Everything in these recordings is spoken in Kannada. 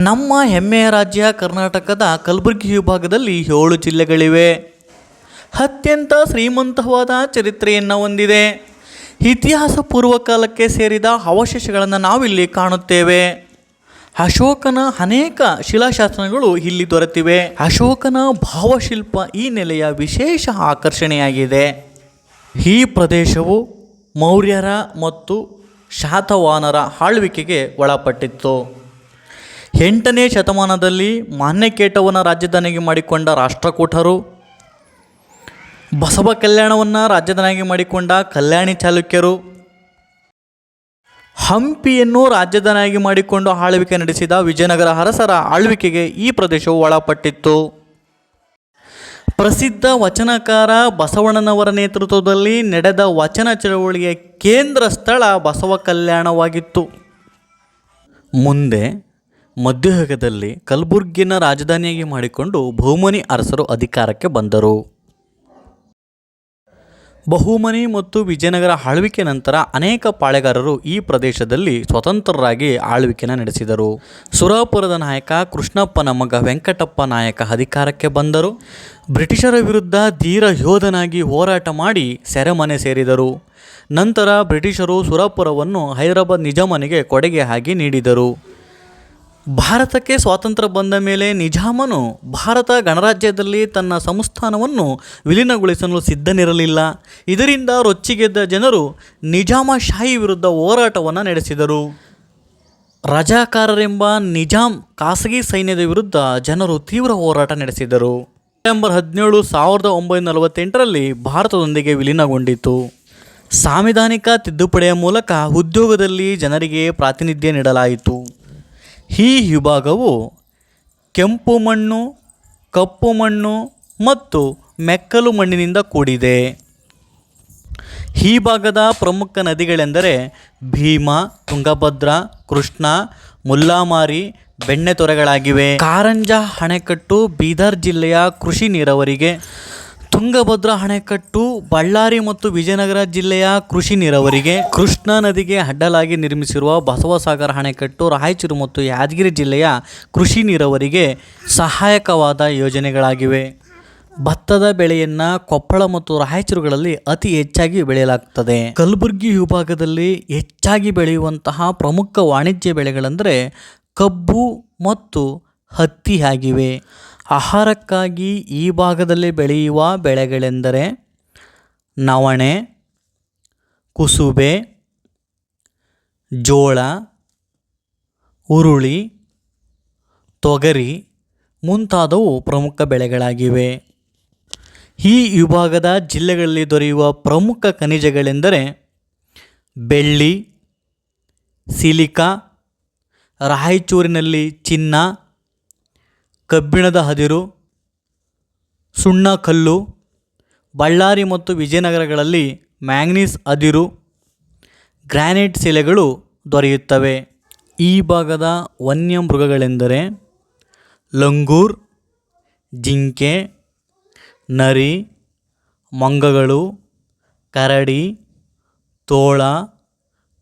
ನಮ್ಮ ಹೆಮ್ಮೆಯ ರಾಜ್ಯ ಕರ್ನಾಟಕದ ಕಲಬುರಗಿ ವಿಭಾಗದಲ್ಲಿ ಏಳು ಜಿಲ್ಲೆಗಳಿವೆ. ಅತ್ಯಂತ ಶ್ರೀಮಂತವಾದ ಚರಿತ್ರೆಯನ್ನು ಹೊಂದಿದೆ. ಇತಿಹಾಸ ಪೂರ್ವಕಾಲಕ್ಕೆ ಸೇರಿದ ಅವಶೇಷಗಳನ್ನು ನಾವಿಲ್ಲಿ ಕಾಣುತ್ತೇವೆ. ಅಶೋಕನ ಅನೇಕ ಶಿಲಾಶಾಸನಗಳು ಇಲ್ಲಿ ದೊರೆತಿವೆ. ಅಶೋಕನ ಭಾವಶಿಲ್ಪ ಈ ನೆಲೆಯ ವಿಶೇಷ ಆಕರ್ಷಣೆಯಾಗಿದೆ. ಈ ಪ್ರದೇಶವು ಮೌರ್ಯರ ಮತ್ತು ಶಾತವಾನರ ಆಳ್ವಿಕೆಗೆ ಒಳಪಟ್ಟಿತ್ತು. ಎಂಟನೇ ಶತಮಾನದಲ್ಲಿ ಮಾನ್ಯಕೇಟವನ ರಾಜಧಾನಿಗೆ ಮಾಡಿಕೊಂಡ ರಾಷ್ಟ್ರಕೂಟರು, ಬಸವ ಕಲ್ಯಾಣವನ್ನು ರಾಜಧಾನಿಯಾಗಿ ಮಾಡಿಕೊಂಡ ಕಲ್ಯಾಣಿ ಚಾಲುಕ್ಯರು, ಹಂಪಿಯನ್ನು ರಾಜಧಾನಿಯಾಗಿ ಮಾಡಿಕೊಂಡು ಆಳ್ವಿಕೆ ನಡೆಸಿದ ವಿಜಯನಗರ ಅರಸರ ಆಳ್ವಿಕೆಗೆ ಈ ಪ್ರದೇಶವು ಒಳಪಟ್ಟಿತ್ತು. ಪ್ರಸಿದ್ಧ ವಚನಕಾರ ಬಸವಣ್ಣನವರ ನೇತೃತ್ವದಲ್ಲಿ ನಡೆದ ವಚನ ಚಳವಳಿಯ ಕೇಂದ್ರ ಸ್ಥಳ ಬಸವ ಕಲ್ಯಾಣವಾಗಿತ್ತು. ಮುಂದೆ ಮಧ್ಯಯುಗದಲ್ಲಿ ಕಲಬುರ್ಗಿನ ರಾಜಧಾನಿಯಾಗಿ ಮಾಡಿಕೊಂಡು ಬಹುಮನಿ ಅರಸರು ಅಧಿಕಾರಕ್ಕೆ ಬಂದರು. ಬಹುಮನಿ ಮತ್ತು ವಿಜಯನಗರ ಆಳ್ವಿಕೆ ನಂತರ ಅನೇಕ ಪಾಳೆಗಾರರು ಈ ಪ್ರದೇಶದಲ್ಲಿ ಸ್ವತಂತ್ರರಾಗಿ ಆಳ್ವಿಕೆನ ನಡೆಸಿದರು. ಸುರಾಪುರದ ನಾಯಕ ಕೃಷ್ಣಪ್ಪನ ಮಗ ವೆಂಕಟಪ್ಪ ನಾಯಕ ಅಧಿಕಾರಕ್ಕೆ ಬಂದರು. ಬ್ರಿಟಿಷರ ವಿರುದ್ಧ ಧೀರ ಯೋಧನಾಗಿ ಹೋರಾಟ ಮಾಡಿ ಸೆರೆಮನೆ ಸೇರಿದರು. ನಂತರ ಬ್ರಿಟಿಷರು ಸುರಾಪುರವನ್ನು ಹೈದರಾಬಾದ್ ನಿಜಾಮನಿಗೆ ಕೊಡುಗೆ ಆಗಿ ನೀಡಿದರು. ಭಾರತಕ್ಕೆ ಸ್ವಾತಂತ್ರ್ಯ ಬಂದ ಮೇಲೆ ನಿಜಾಮನು ಭಾರತ ಗಣರಾಜ್ಯದಲ್ಲಿ ತನ್ನ ಸಂಸ್ಥಾನವನ್ನು ವಿಲೀನಗೊಳಿಸಲು ಸಿದ್ಧನಿರಲಿಲ್ಲ. ಇದರಿಂದ ರೊಚ್ಚಿಗೆದ್ದ ಜನರು ನಿಜಾಮ ಶಾಹಿ ವಿರುದ್ಧ ಹೋರಾಟವನ್ನು ನಡೆಸಿದರು. ರಜಾಕಾರರೆಂಬ ನಿಜಾಮ್ ಖಾಸಗಿ ಸೈನ್ಯದ ವಿರುದ್ಧ ಜನರು ತೀವ್ರ ಹೋರಾಟ ನಡೆಸಿದರು. ಸೆಪ್ಟೆಂಬರ್ ಹದಿನೇಳು, ಸಾವಿರದ ಒಂಬೈನೂರ ನಲವತ್ತೆಂಟರಲ್ಲಿ ಭಾರತದೊಂದಿಗೆ ವಿಲೀನಗೊಂಡಿತು. ಸಾಂವಿಧಾನಿಕ ತಿದ್ದುಪಡಿಯ ಮೂಲಕ ಉದ್ಯೋಗದಲ್ಲಿ ಜನರಿಗೆ ಪ್ರಾತಿನಿಧ್ಯ ನೀಡಲಾಯಿತು. ಈ ವಿಭಾಗವು ಕೆಂಪು ಮಣ್ಣು, ಕಪ್ಪು ಮಣ್ಣು ಮತ್ತು ಮೆಕ್ಕಲು ಮಣ್ಣಿನಿಂದ ಕೂಡಿದೆ. ಈ ಭಾಗದ ಪ್ರಮುಖ ನದಿಗಳೆಂದರೆ ಭೀಮಾ, ತುಂಗಭದ್ರಾ, ಕೃಷ್ಣ ಮುಲ್ಲಾಮಾರಿ ಬೆಣ್ಣೆತೊರೆಗಳಾಗಿವೆ ಕಾರಂಜ ಅಣೆಕಟ್ಟು ಬೀದರ್ ಜಿಲ್ಲೆಯ ಕೃಷಿ ನೀರಾವರಿಗೆ ತುಂಗಭದ್ರಾ ಅಣೆಕಟ್ಟು ಬಳ್ಳಾರಿ ಮತ್ತು ವಿಜಯನಗರ ಜಿಲ್ಲೆಯ ಕೃಷಿ ನೀರಾವರಿಗೆ ಕೃಷ್ಣಾ ನದಿಗೆ ಅಡ್ಡಲಾಗಿ ನಿರ್ಮಿಸಿರುವ ಬಸವಸಾಗರ ಅಣೆಕಟ್ಟು ರಾಯಚೂರು ಮತ್ತು ಯಾದಗಿರಿ ಜಿಲ್ಲೆಯ ಕೃಷಿ ನೀರಾವರಿಗೆ ಸಹಾಯಕವಾದ ಯೋಜನೆಗಳಾಗಿವೆ. ಭತ್ತದ ಬೆಳೆಯನ್ನು ಕೊಪ್ಪಳ ಮತ್ತು ರಾಯಚೂರುಗಳಲ್ಲಿ ಅತಿ ಹೆಚ್ಚಾಗಿ ಬೆಳೆಯಲಾಗುತ್ತದೆ ಕಲಬುರಗಿ ವಿಭಾಗದಲ್ಲಿ ಹೆಚ್ಚಾಗಿ ಬೆಳೆಯುವಂತಹ ಪ್ರಮುಖ ವಾಣಿಜ್ಯ ಬೆಳೆಗಳೆಂದರೆ ಕಬ್ಬು ಮತ್ತು ಹತ್ತಿ ಆಗಿವೆ. ಆಹಾರಕ್ಕಾಗಿ ಈ ಭಾಗದಲ್ಲಿ ಬೆಳೆಯುವ ಬೆಳೆಗಳೆಂದರೆ ನವಣೆ, ಕುಸುಬೆ, ಜೋಳ ಹುರುಳಿ ತೊಗರಿ ಮುಂತಾದವು ಪ್ರಮುಖ ಬೆಳೆಗಳಾಗಿವೆ. ಈ ವಿಭಾಗದ ಜಿಲ್ಲೆಗಳಲ್ಲಿ ದೊರೆಯುವ ಪ್ರಮುಖ ಖನಿಜಗಳೆಂದರೆ ಬೆಳ್ಳಿ, ಸಿಲಿಕಾ, ರಾಯಚೂರಿನಲ್ಲಿ ಚಿನ್ನ ಕಬ್ಬಿಣದ ಹದಿರು ಸುಣ್ಣಕಲ್ಲು ಬಳ್ಳಾರಿ ಮತ್ತು ವಿಜಯನಗರಗಳಲ್ಲಿ ಮ್ಯಾಂಗ್ನೀಸ್ ಅದಿರು, ಗ್ರಾನೈಟ್ ಶಿಲೆಗಳು ದೊರೆಯುತ್ತವೆ. ಈ ಭಾಗದ ವನ್ಯ ಮೃಗಗಳೆಂದರೆ ಲಂಗೂರ್, ಜಿಂಕೆ, ನರಿ, ಮಂಗಗಳು, ಕರಡಿ, ತೋಳ,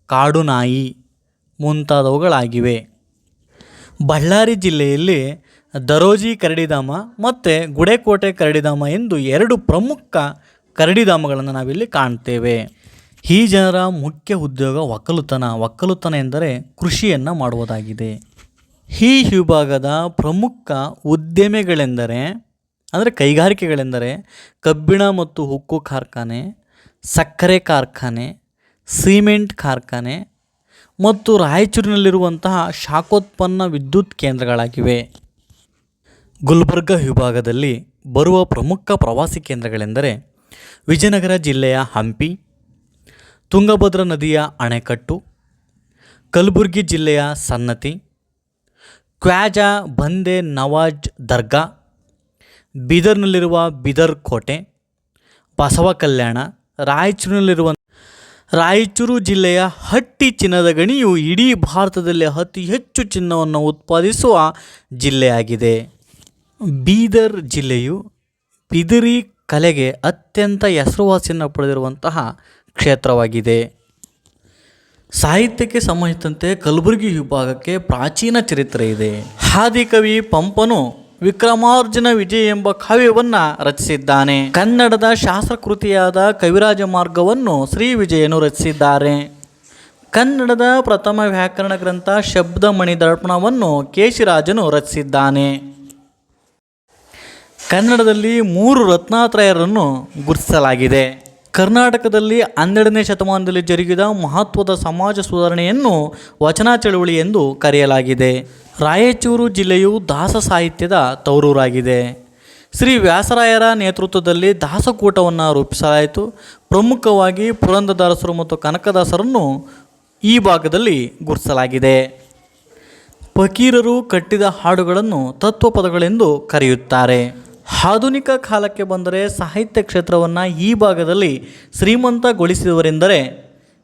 ಕಾಡುನಾಯಿ ಮುಂತಾದವುಗಳಾಗಿವೆ. ಬಳ್ಳಾರಿ ಜಿಲ್ಲೆಯಲ್ಲಿ ದರೋಜಿ ಕರಡಿಧಾಮ ಮತ್ತು ಗುಡೆಕೋಟೆ ಕರಡಿಧಾಮ ಎಂದು ಎರಡು ಪ್ರಮುಖ ಕರಡಿಧಾಮಗಳನ್ನು ನಾವಿಲ್ಲಿ ಕಾಣ್ತೇವೆ. ಈ ಜನರ ಮುಖ್ಯ ಉದ್ಯೋಗ ಒಕ್ಕಲುತನ. ಒಕ್ಕಲುತನ ಎಂದರೆ ಕೃಷಿಯನ್ನು ಮಾಡುವುದಾಗಿದೆ. ಈ ವಿಭಾಗದ ಪ್ರಮುಖ ಉದ್ಯಮಿಗಳೆಂದರೆ, ಅಂದರೆ ಕೈಗಾರಿಕೆಗಳೆಂದರೆ ಕಬ್ಬಿಣ ಮತ್ತು ಉಕ್ಕು ಕಾರ್ಖಾನೆ, ಸಕ್ಕರೆ ಕಾರ್ಖಾನೆ, ಸಿಮೆಂಟ್ ಕಾರ್ಖಾನೆ ಮತ್ತು ರಾಯಚೂರಿನಲ್ಲಿರುವಂತಹ ಶಾಖೋತ್ಪನ್ನ ವಿದ್ಯುತ್ ಕೇಂದ್ರಗಳಾಗಿವೆ. ಗುಲ್ಬರ್ಗ ವಿಭಾಗದಲ್ಲಿ ಬರುವ ಪ್ರಮುಖ ಪ್ರವಾಸಿ ಕೇಂದ್ರಗಳೆಂದರೆ ವಿಜಯನಗರ ಜಿಲ್ಲೆಯ ಹಂಪಿ, ತುಂಗಭದ್ರಾ ನದಿಯ ಅಣೆಕಟ್ಟು, ಕಲಬುರಗಿ ಜಿಲ್ಲೆಯ ಸನ್ನತಿ, ಕ್ವಾಜಾ ಬಂದೆ ನವಾಜ್ ದರ್ಗಾ, ಬೀದರ್ನಲ್ಲಿರುವ ಬೀದರ್ ಕೋಟೆ, ಬಸವ ಕಲ್ಯಾಣ, ರಾಯಚೂರಿನಲ್ಲಿರುವ ರಾಯಚೂರು ಜಿಲ್ಲೆಯ ಹಟ್ಟಿ ಚಿನ್ನದ ಗಣಿಯು ಇಡೀ ಭಾರತದಲ್ಲಿ ಅತಿ ಹೆಚ್ಚು ಚಿನ್ನವನ್ನು ಉತ್ಪಾದಿಸುವ ಜಿಲ್ಲೆಯಾಗಿದೆ. ಬೀದರ್ ಜಿಲ್ಲೆಯು ಬಿದಿರಿ ಕಲೆಗೆ ಅತ್ಯಂತ ಹೆಸರುವಾಸಿಯನ್ನು ಪಡೆದಿರುವಂತಹ ಕ್ಷೇತ್ರವಾಗಿದೆ. ಸಾಹಿತ್ಯಕ್ಕೆ ಸಂಬಂಧಿಸಿದಂತೆ ಕಲಬುರಗಿ ವಿಭಾಗಕ್ಕೆ ಪ್ರಾಚೀನ ಚರಿತ್ರೆ ಇದೆ. ಹಾದಿಕವಿ ಪಂಪನು ವಿಕ್ರಮಾರ್ಜುನ ವಿಜಯ ಎಂಬ ಕಾವ್ಯವನ್ನು ರಚಿಸಿದ್ದಾನೆ. ಕನ್ನಡದ ಶಾಸ್ತ್ರಕೃತಿಯಾದ ಕವಿರಾಜ ಮಾರ್ಗವನ್ನು ಶ್ರೀ ವಿಜಯನು ರಚಿಸಿದ್ದಾರೆ. ಕನ್ನಡದ ಪ್ರಥಮ ವ್ಯಾಕರಣ ಗ್ರಂಥ ಶಬ್ದಮಣಿ ದರ್ಪಣವನ್ನು ಕೇಶಿರಾಜನು ರಚಿಸಿದ್ದಾನೆ. ಕನ್ನಡದಲ್ಲಿ ಮೂರು ರತ್ನಾತ್ರಯರನ್ನು ಗುರುತಿಸಲಾಗಿದೆ. ಕರ್ನಾಟಕದಲ್ಲಿ ಹನ್ನೆರಡನೇ ಶತಮಾನದಲ್ಲಿ ಜರುಗಿದ ಮಹತ್ವದ ಸಮಾಜ ಸುಧಾರಣೆಯನ್ನು ವಚನ ಚಳುವಳಿ ಎಂದು ಕರೆಯಲಾಗಿದೆ. ರಾಯಚೂರು ಜಿಲ್ಲೆಯು ದಾಸ ಸಾಹಿತ್ಯದ ತವರೂರಾಗಿದೆ. ಶ್ರೀ ವ್ಯಾಸರಾಯರ ನೇತೃತ್ವದಲ್ಲಿ ದಾಸಕೂಟವನ್ನು ರೂಪಿಸಲಾಯಿತು. ಪ್ರಮುಖವಾಗಿ ಪುರಂದರದಾಸರು ಮತ್ತು ಕನಕದಾಸರನ್ನು ಈ ಭಾಗದಲ್ಲಿ ಗುರುತಿಸಲಾಗಿದೆ. ಫಕೀರರು ಕಟ್ಟಿದ ಹಾಡುಗಳನ್ನು ತತ್ವಪದಗಳೆಂದು ಕರೆಯುತ್ತಾರೆ. ಆಧುನಿಕ ಕಾಲಕ್ಕೆ ಬಂದರೆ ಸಾಹಿತ್ಯ ಕ್ಷೇತ್ರವನ್ನು ಈ ಭಾಗದಲ್ಲಿ ಶ್ರೀಮಂತಗೊಳಿಸಿದವರೆಂದರೆ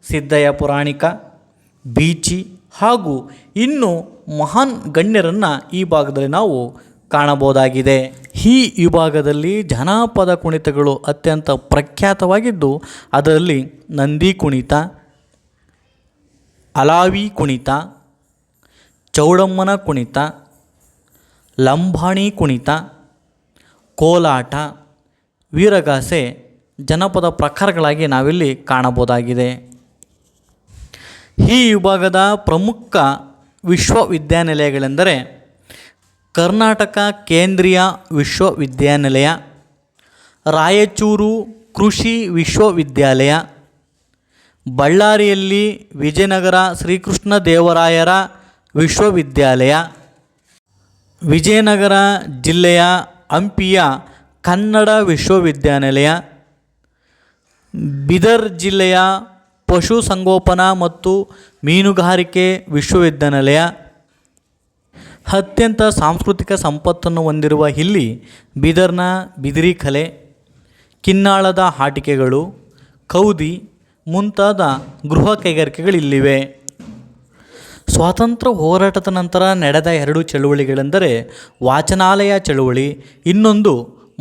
ಸಿದ್ದಯ್ಯ ಪುರಾಣಿಕ, ಬೀಚಿ ಹಾಗೂ ಇನ್ನು ಮಹಾನ್ ಗಣ್ಯರನ್ನು ಈ ಭಾಗದಲ್ಲಿ ನಾವು ಕಾಣಬಹುದಾಗಿದೆ. ಈ ವಿಭಾಗದಲ್ಲಿ ಜನಪದ ಕುಣಿತಗಳು ಅತ್ಯಂತ ಪ್ರಖ್ಯಾತವಾಗಿದ್ದು, ಅದರಲ್ಲಿ ನಂದಿ ಕುಣಿತ, ಅಲಾವಿ ಕುಣಿತ, ಚೌಡಮ್ಮನ ಕುಣಿತ, ಲಂಬಾಣಿ ಕುಣಿತ ಕೋಲಾಟ, ವೀರಗಾಸೆ ಜನಪದ ಪ್ರಕಾರಗಳಾಗಿ ನಾವಿಲ್ಲಿ ಕಾಣಬಹುದಾಗಿದೆ. ಈ ವಿಭಾಗದ ಪ್ರಮುಖ ವಿಶ್ವವಿದ್ಯಾನಿಲಯಗಳೆಂದರೆ ಕರ್ನಾಟಕ ಕೇಂದ್ರೀಯ ವಿಶ್ವವಿದ್ಯಾನಿಲಯ, ರಾಯಚೂರು ಕೃಷಿ ವಿಶ್ವವಿದ್ಯಾಲಯ, ಬಳ್ಳಾರಿಯಲ್ಲಿ ವಿಜಯನಗರ ಶ್ರೀಕೃಷ್ಣ ದೇವರಾಯರ ವಿಶ್ವವಿದ್ಯಾಲಯ, ವಿಜಯನಗರ ಜಿಲ್ಲೆಯ ಹಂಪಿಯ ಕನ್ನಡ ವಿಶ್ವವಿದ್ಯಾನಿಲಯ, ಬಿದರ್ ಜಿಲ್ಲೆಯ ಪಶುಸಂಗೋಪನಾ ಮತ್ತು ಮೀನುಗಾರಿಕೆ ವಿಶ್ವವಿದ್ಯಾನಿಲಯ, ಅತ್ಯಂತ ಸಾಂಸ್ಕೃತಿಕ ಸಂಪತ್ತನ್ನು ಹೊಂದಿರುವ ಇಲ್ಲಿ ಬಿದರ್ನ ಬಿದಿರಿ ಕಲೆ, ಕಿನ್ನಾಳದ ಆಟಿಕೆಗಳು ಕೌದಿ ಮುಂತಾದ ಗೃಹ ಕೈಗಾರಿಕೆಗಳಿಲ್ಲಿವೆ. ಸ್ವಾತಂತ್ರ್ಯ ಹೋರಾಟದ ನಂತರ ನಡೆದ ಎರಡು ಚಳುವಳಿಗಳೆಂದರೆ ವಾಚನಾಲಯ ಚಳುವಳಿ, ಇನ್ನೊಂದು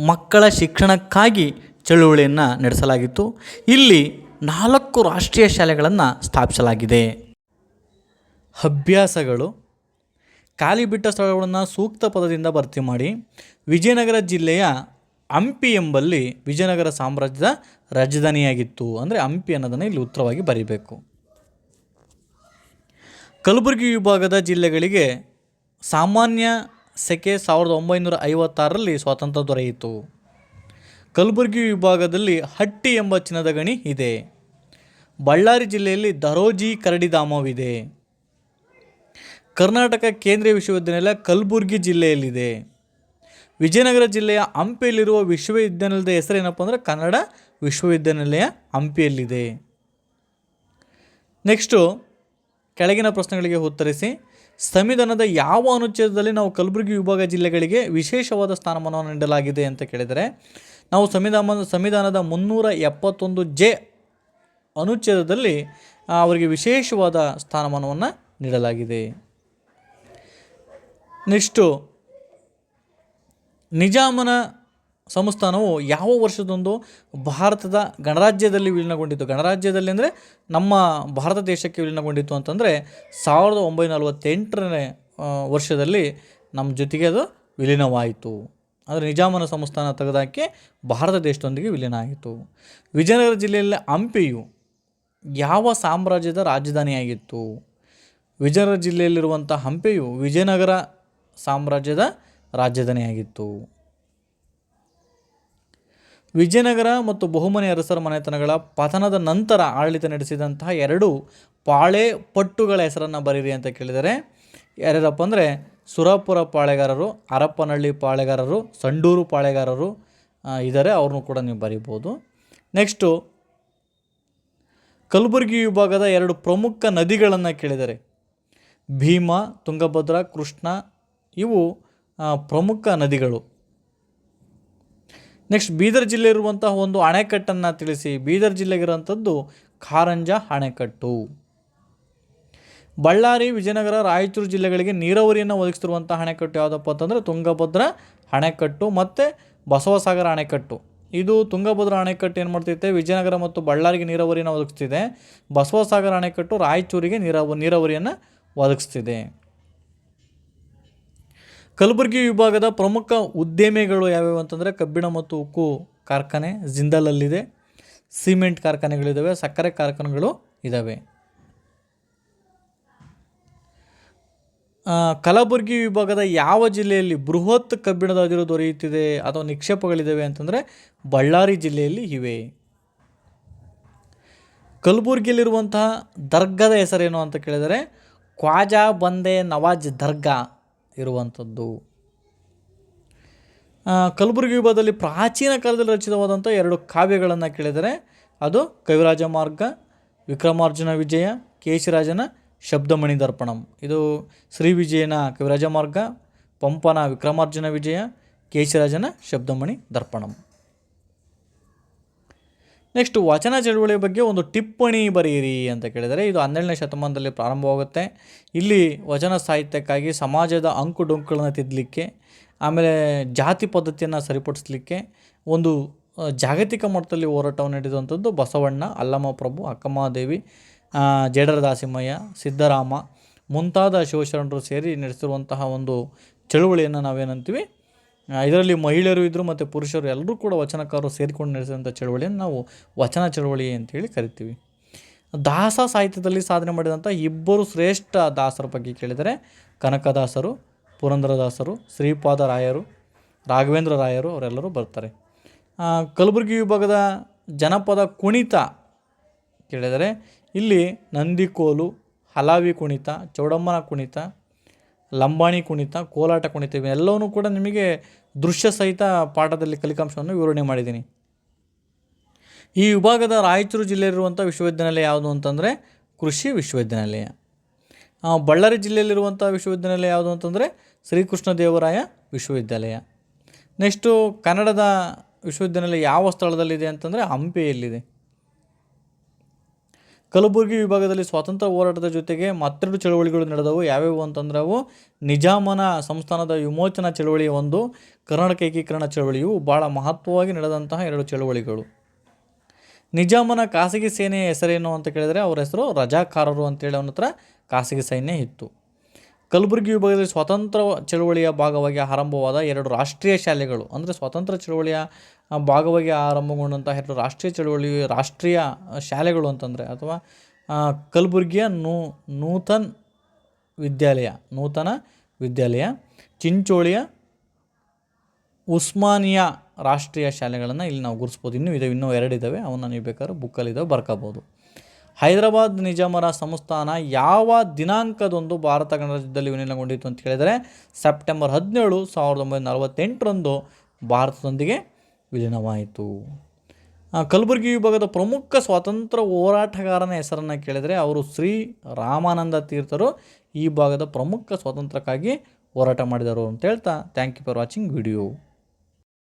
ಮಕ್ಕಳ ಶಿಕ್ಷಣಕ್ಕಾಗಿ ಚಳುವಳಿಯನ್ನು ನಡೆಸಲಾಗಿತ್ತು. ಇಲ್ಲಿ ನಾಲ್ಕು ರಾಷ್ಟ್ರೀಯ ಶಾಲೆಗಳನ್ನು ಸ್ಥಾಪಿಸಲಾಗಿದೆ. ಅಭ್ಯಾಸಗಳು. ಖಾಲಿ ಬಿಟ್ಟ ಸ್ಥಳಗಳನ್ನು ಸೂಕ್ತ ಪದದಿಂದ ಭರ್ತಿ ಮಾಡಿ ವಿಜಯನಗರ ಜಿಲ್ಲೆಯ ಹಂಪಿ ಎಂಬಲ್ಲಿ ವಿಜಯನಗರ ಸಾಮ್ರಾಜ್ಯದ ರಾಜಧಾನಿಯಾಗಿತ್ತು. ಅಂದರೆ ಹಂಪಿ ಅನ್ನೋದನ್ನು ಇಲ್ಲಿ ಉತ್ತರವಾಗಿ ಬರೀಬೇಕು. ಕಲಬುರಗಿ ವಿಭಾಗದ ಜಿಲ್ಲೆಗಳಿಗೆ ಸಾಮಾನ್ಯ ಸೆಕೆ ಸಾವಿರದ ಒಂಬೈನೂರ ಐವತ್ತಾರರಲ್ಲಿ ಸ್ವಾತಂತ್ರ್ಯ ದೊರೆಯಿತು. ಕಲಬುರಗಿ ವಿಭಾಗದಲ್ಲಿ ಹಟ್ಟಿ ಎಂಬ ಚಿನ್ನದ ಗಣಿ ಇದೆ. ಬಳ್ಳಾರಿ ಜಿಲ್ಲೆಯಲ್ಲಿ ದರೋಜಿ ಕರಡಿಧಾಮವಿದೆ ಕರ್ನಾಟಕ ಕೇಂದ್ರೀಯ ವಿಶ್ವವಿದ್ಯಾನಿಲಯ ಕಲಬುರಗಿ ಜಿಲ್ಲೆಯಲ್ಲಿದೆ. ವಿಜಯನಗರ ಜಿಲ್ಲೆಯ ಹಂಪಿಯಲ್ಲಿರುವ ವಿಶ್ವವಿದ್ಯಾನಿಲಯದ ಹೆಸರೇನಪ್ಪ ಅಂದರೆ ಕನ್ನಡ ವಿಶ್ವವಿದ್ಯಾನಿಲಯ ಹಂಪಿಯಲ್ಲಿದೆ. ನೆಕ್ಸ್ಟು ಕೆಳಗಿನ ಪ್ರಶ್ನೆಗಳಿಗೆ ಉತ್ತರಿಸಿ ಸಂವಿಧಾನದ ಯಾವ ಅನುಚ್ಛೇದದಲ್ಲಿ ನಾವು ಕಲಬುರಗಿ ವಿಭಾಗ ಜಿಲ್ಲೆಗಳಿಗೆ ವಿಶೇಷವಾದ ಸ್ಥಾನಮಾನವನ್ನು ನೀಡಲಾಗಿದೆ ಅಂತ ಕೇಳಿದರೆ, ನಾವು ಸಂವಿಧಾನ ಸಂವಿಧಾನದ ಮುನ್ನೂರ ಎಪ್ಪತ್ತೊಂದು ಜೆ ಅನುಚ್ಛೇದದಲ್ಲಿ ಅವರಿಗೆ ವಿಶೇಷವಾದ ಸ್ಥಾನಮಾನವನ್ನು ನೀಡಲಾಗಿದೆ. ನೆಕ್ಸ್ಟು, ನಿಜಾಮನ ಸಂಸ್ಥಾನವು ಯಾವ ವರ್ಷದೊಂದು ಭಾರತದ ಗಣರಾಜ್ಯದಲ್ಲಿ ವಿಲೀನಗೊಂಡಿತ್ತು. ಗಣರಾಜ್ಯದಲ್ಲಿ ಅಂದರೆ ನಮ್ಮ ಭಾರತ ದೇಶಕ್ಕೆ ವಿಲೀನಗೊಂಡಿತ್ತು ಅಂತಂದರೆ ಸಾವಿರದ ಒಂಬೈನೂರ ವರ್ಷದಲ್ಲಿ ನಮ್ಮ ಜೊತೆಗೆ ಅದು ವಿಲೀನವಾಯಿತು. ಅಂದರೆ ನಿಜಾಮನ ಸಂಸ್ಥಾನ ತೆಗೆದಾಕಿ ಭಾರತ ದೇಶದೊಂದಿಗೆ ವಿಲೀನ ಆಯಿತು ವಿಜಯನಗರ ಜಿಲ್ಲೆಯಲ್ಲಿ ಹಂಪಿಯು ಯಾವ ಸಾಮ್ರಾಜ್ಯದ ರಾಜಧಾನಿಯಾಗಿತ್ತು? ವಿಜಯನಗರ ಜಿಲ್ಲೆಯಲ್ಲಿರುವಂಥ ಹಂಪೆಯು ವಿಜಯನಗರ ಸಾಮ್ರಾಜ್ಯದ ರಾಜಧಾನಿಯಾಗಿತ್ತು. ವಿಜಯನಗರ ಮತ್ತು ಬಹುಮನಿ ಅರಸರ ಮನೆತನಗಳ ಪತನದ ನಂತರ ಆಡಳಿತ ನಡೆಸಿದಂತಹ ಎರಡು ಪಾಳೆ ಪಟ್ಟುಗಳ ಹೆಸರನ್ನು ಬರೀರಿ ಅಂತ ಕೇಳಿದರೆ, ಯಾರ್ಯಾರಪ್ಪ ಅಂದರೆ ಸುರಾಪುರ ಪಾಳೆಗಾರರು ಹರಪ್ಪನಹಳ್ಳಿ ಪಾಳೆಗಾರರು, ಸಂಡೂರು ಪಾಳೆಗಾರರು ಇದ್ದಾರೆ ಅವ್ರನ್ನೂ ಕೂಡ ನೀವು ಬರಿಬೋದು ನೆಕ್ಸ್ಟು ಕಲಬುರಗಿ ವಿಭಾಗದ ಎರಡು ಪ್ರಮುಖ ನದಿಗಳನ್ನು ಕೇಳಿದರೆ, ಭೀಮಾ, ತುಂಗಭದ್ರಾ, ಕೃಷ್ಣ, ಇವು ಪ್ರಮುಖ ನದಿಗಳು. ನೆಕ್ಸ್ಟ್ ಬೀದರ್ ಜಿಲ್ಲೆ ಇರುವಂತಹ ಒಂದು ಅಣೆಕಟ್ಟನ್ನು ತಿಳಿಸಿ. ಬೀದರ್ ಜಿಲ್ಲೆಗಿರುವಂಥದ್ದು ಕಾರಂಜ ಅಣೆಕಟ್ಟು. ಬಳ್ಳಾರಿ, ವಿಜಯನಗರ, ರಾಯಚೂರು ಜಿಲ್ಲೆಗಳಿಗೆ ನೀರಾವರಿಯನ್ನು ಒದಗಿಸ್ತಿರುವಂಥ ಅಣೆಕಟ್ಟು ಯಾವುದಪ್ಪ ಅಂತಂದರೆ ತುಂಗಭದ್ರ ಅಣೆಕಟ್ಟು ಮತ್ತು ಬಸವಸಾಗರ ಅಣೆಕಟ್ಟು. ಇದು ತುಂಗಭದ್ರಾ ಅಣೆಕಟ್ಟು ಏನು ಮಾಡ್ತೈತೆ ವಿಜಯನಗರ ಮತ್ತು ಬಳ್ಳಾರಿಗೆ ನೀರಾವರಿಯನ್ನು ಒದಗಿಸ್ತಿದೆ. ಬಸವಸಾಗರ ಅಣೆಕಟ್ಟು ರಾಯಚೂರಿಗೆ ನೀರಾವ ನೀರಾವರಿಯನ್ನು ಒದಗಿಸ್ತಿದೆ. ಕಲಬುರಗಿ ವಿಭಾಗದ ಪ್ರಮುಖ ಉದ್ಯಮಿಗಳು ಯಾವ್ಯಾವು ಅಂತಂದರೆ ಕಬ್ಬಿಣ ಮತ್ತು ಉಕ್ಕು ಕಾರ್ಖಾನೆ ಜಿಂದಾಲಲ್ಲಿದೆ. ಸಿಮೆಂಟ್ ಕಾರ್ಖಾನೆಗಳಿದ್ದಾವೆ ಸಕ್ಕರೆ ಕಾರ್ಖಾನೆಗಳು ಇದ್ದಾವೆ ಕಲಬುರಗಿ ವಿಭಾಗದ ಯಾವ ಜಿಲ್ಲೆಯಲ್ಲಿ ಬೃಹತ್ ಕಬ್ಬಿಣದ ಅದಿರು ದೊರೆಯುತ್ತಿದೆ ಅಥವಾ ನಿಕ್ಷೇಪಗಳಿದ್ದಾವೆ ಅಂತಂದರೆ ಬಳ್ಳಾರಿ ಜಿಲ್ಲೆಯಲ್ಲಿ ಇವೆ. ಕಲಬುರಗಿಯಲ್ಲಿರುವಂತಹ ದರ್ಗಾದ ಹೆಸರೇನು ಅಂತ ಕೇಳಿದರೆ, ಖ್ವಾಜಾ ಬಂದೆ ನವಾಜ್ ದರ್ಗಾ. ಇರುವಂಥದ್ದು. ಕಲಬುರಗಿ ವಿಭಾಗದಲ್ಲಿ ಪ್ರಾಚೀನ ಕಾಲದಲ್ಲಿ ರಚಿತವಾದಂಥ ಎರಡು ಕಾವ್ಯಗಳನ್ನು ಕೇಳಿದರೆ ಅದು ಕವಿರಾಜ ಮಾರ್ಗ, ವಿಕ್ರಮಾರ್ಜುನ ವಿಜಯ, ಕೇಶಿರಾಜನ ಶಬ್ದಮಣಿ ದರ್ಪಣಂ. ಇದು ಶ್ರೀ ವಿಜಯನ ಕವಿರಾಜ ಮಾರ್ಗ, ಪಂಪನ ವಿಕ್ರಮಾರ್ಜುನ ವಿಜಯ, ಕೇಶಿರಾಜನ ಶಬ್ದಮಣಿ ದರ್ಪಣಂ. ನೆಕ್ಸ್ಟ್ ವಚನ ಚಳುವಳಿಯ ಬಗ್ಗೆ ಒಂದು ಟಿಪ್ಪಣಿ ಬರೆಯಿರಿ ಅಂತ ಕೇಳಿದರೆ ಇದು ಹನ್ನೆರಡನೇ ಶತಮಾನದಲ್ಲಿ ಪ್ರಾರಂಭವಾಗುತ್ತೆ. ಇಲ್ಲಿ ವಚನ ಸಾಹಿತ್ಯಕ್ಕಾಗಿ ಸಮಾಜದ ಅಂಕು ಡೊಂಕುಗಳನ್ನು ತಿದ್ದಲಿಕ್ಕೆ ಆಮೇಲೆ ಜಾತಿ ಪದ್ಧತಿಯನ್ನು ಸರಿಪಡಿಸಲಿಕ್ಕೆ ಒಂದು ಜಾಗತಿಕ ಮಟ್ಟದಲ್ಲಿ ಹೋರಾಟವನ್ನು ನಡೆದಂಥದ್ದು ಬಸವಣ್ಣ ಅಲ್ಲಮ್ಮ ಪ್ರಭು ಅಕ್ಕಮಹಾದೇವಿ ಆ, ಜೇಡರ ದಾಸಿಮಯ್ಯ ಸಿದ್ದರಾಮ ಮುಂತಾದ ಶಿವಶರಣರು ಸೇರಿ ನಡೆಸಿರುವಂತಹ ಒಂದು ಚಳುವಳಿಯನ್ನು ನಾವೇನಂತೀವಿ? ಇದರಲ್ಲಿ ಮಹಿಳೆಯರು ಇದ್ದರು ಮತ್ತು ಪುರುಷರು ಎಲ್ಲರೂ ಕೂಡ ವಚನಕಾರರು ಸೇರಿಕೊಂಡು ನಡೆಸಿದಂಥ ಚಳವಳಿಯನ್ನು ನಾವು ವಚನ ಚಳವಳಿ ಅಂತೇಳಿ ಕರಿತೀವಿ. ದಾಸ ಸಾಹಿತ್ಯದಲ್ಲಿ ಸಾಧನೆ ಮಾಡಿದಂಥ ಇಬ್ಬರು ಶ್ರೇಷ್ಠ ದಾಸರ ಬಗ್ಗೆ ಕೇಳಿದರೆ ಕನಕದಾಸರು, ಪುರಂದರದಾಸರು ಶ್ರೀಪಾದ ರಾಯರು ರಾಘವೇಂದ್ರ ರಾಯರು ಅವರೆಲ್ಲರೂ ಬರ್ತಾರೆ. ಕಲಬುರಗಿ ವಿಭಾಗದ ಜನಪದ ಕುಣಿತ ಕೇಳಿದರೆ ಇಲ್ಲಿ ನಂದಿಕೋಲು, ಹಲಾವಿ ಕುಣಿತ, ಚೌಡಮ್ಮನ ಕುಣಿತ ಲಂಬಾಣಿ ಕುಣಿತ, ಕೋಲಾಟ ಕುಣಿತ ಇವೆಲ್ಲವೂ ಕೂಡ ನಿಮಗೆ ದೃಶ್ಯ ಸಹಿತ ಪಾಠದಲ್ಲಿ ಕಲಿಕಾಂಶವನ್ನು ವಿವರಣೆ ಮಾಡಿದ್ದೀನಿ. ಈ ವಿಭಾಗದ ರಾಯಚೂರು ಜಿಲ್ಲೆಯಲ್ಲಿರುವಂಥ ವಿಶ್ವವಿದ್ಯಾನಿಲಯ ಯಾವುದು ಅಂತಂದರೆ ಕೃಷಿ ವಿಶ್ವವಿದ್ಯಾನಿಲಯ. ಬಳ್ಳಾರಿ ಜಿಲ್ಲೆಯಲ್ಲಿರುವಂಥ ವಿಶ್ವವಿದ್ಯಾನಿಲಯ ಯಾವುದು ಅಂತಂದರೆ ಶ್ರೀಕೃಷ್ಣದೇವರಾಯ ವಿಶ್ವವಿದ್ಯಾಲಯ ನೆಕ್ಸ್ಟು ಕನ್ನಡದ ವಿಶ್ವವಿದ್ಯಾನಿಲಯ ಯಾವ ಸ್ಥಳದಲ್ಲಿದೆ ಅಂತಂದರೆ ಹಂಪಿಯಲ್ಲಿದೆ. ಕಲಬುರಗಿ ವಿಭಾಗದಲ್ಲಿ ಸ್ವಾತಂತ್ರ್ಯ ಹೋರಾಟದ ಜೊತೆಗೆ ಮತ್ತೆರಡು ಚಳವಳಿಗಳು ನಡೆದವು. ಯಾವ್ಯಾವು ಅಂತಂದ್ರೆ ಅವು? ನಿಜಾಮನ ಸಂಸ್ಥಾನದ ವಿಮೋಚನಾ ಚಳವಳಿ ಒಂದು, ಕರ್ನಾಟಕ ಏಕೀಕರಣ ಚಳವಳಿಯು ಭಾಳ ಮಹತ್ವವಾಗಿ ನಡೆದಂತಹ ಎರಡು ಚಳವಳಿಗಳು. ನಿಜಾಮನ ಖಾಸಗಿ ಸೇನೆಯ ಹೆಸರೇನು ಅಂತ ಕೇಳಿದರೆ, ಅವರ ಹೆಸರು ರಜಾಕಾರರು ಅಂತೇಳಿ ಅವನ ಹತ್ರ ಖಾಸಗಿ ಸೈನ್ಯ ಇತ್ತು. ಕಲಬುರಗಿ ವಿಭಾಗದಲ್ಲಿ ಸ್ವತಂತ್ರ ಚಳುವಳಿಯ ಭಾಗವಾಗಿ ಆರಂಭವಾದ ಎರಡು ರಾಷ್ಟ್ರೀಯ ಶಾಲೆಗಳು, ಅಂದರೆ ಸ್ವತಂತ್ರ ಚಳುವಳಿಯ ಭಾಗವಾಗಿ ಆರಂಭಗೊಂಡಂಥ ಎರಡು ರಾಷ್ಟ್ರೀಯ ಚಳುವಳಿ, ರಾಷ್ಟ್ರೀಯ ಶಾಲೆಗಳು ಅಂತಂದರೆ, ಅಥವಾ ಕಲಬುರಗಿಯ ನೂ, ನೂತನ್ ವಿದ್ಯಾಲಯ, ನೂತನ ವಿದ್ಯಾಲಯ, ಚಿಂಚೋಳಿಯ ಉಸ್ಮಾನಿಯಾ ರಾಷ್ಟ್ರೀಯ ಶಾಲೆಗಳನ್ನು ಇಲ್ಲಿ ನಾವು ಗುರುಸ್ಬೋದು ಇನ್ನೂ ಇದಾವೆ ಇನ್ನೂ ಎರಡಿದ್ದಾವೆ ಅವನ್ನ ನೀವು ಬೇಕಾದ್ರೆ ಬುಕ್ಕಲ್ಲಿದ್ದಾವೆ ಬರ್ಕೋಬೋದು. ಹೈದರಾಬಾದ್ ನಿಜಾಮರ ಸಂಸ್ಥಾನ ಯಾವ ದಿನಾಂಕದಂದು ಭಾರತ ಗಣರಾಜ್ಯದಲ್ಲಿ ವಿಲೀನಗೊಂಡಿತ್ತು ಅಂತ ಹೇಳಿದರೆ ಸೆಪ್ಟೆಂಬರ್ ಹದಿನೇಳು ಸಾವಿರದ ಒಂಬೈನೂರ ನಲವತ್ತೆಂಟರಂದು ಭಾರತದೊಂದಿಗೆ ವಿಲೀನವಾಯಿತು. ಕಲಬುರಗಿ ವಿಭಾಗದ ಪ್ರಮುಖ ಸ್ವಾತಂತ್ರ್ಯ ಹೋರಾಟಗಾರನ ಹೆಸರನ್ನು ಕೇಳಿದರೆ ಅವರು ಶ್ರೀ ರಾಮಾನಂದ ತೀರ್ಥರು ಈ ಭಾಗದ ಪ್ರಮುಖ ಸ್ವಾತಂತ್ರ್ಯಕ್ಕಾಗಿ ಹೋರಾಟ ಮಾಡಿದರು ಅಂತ ಹೇಳ್ತಾ thank you for watching video.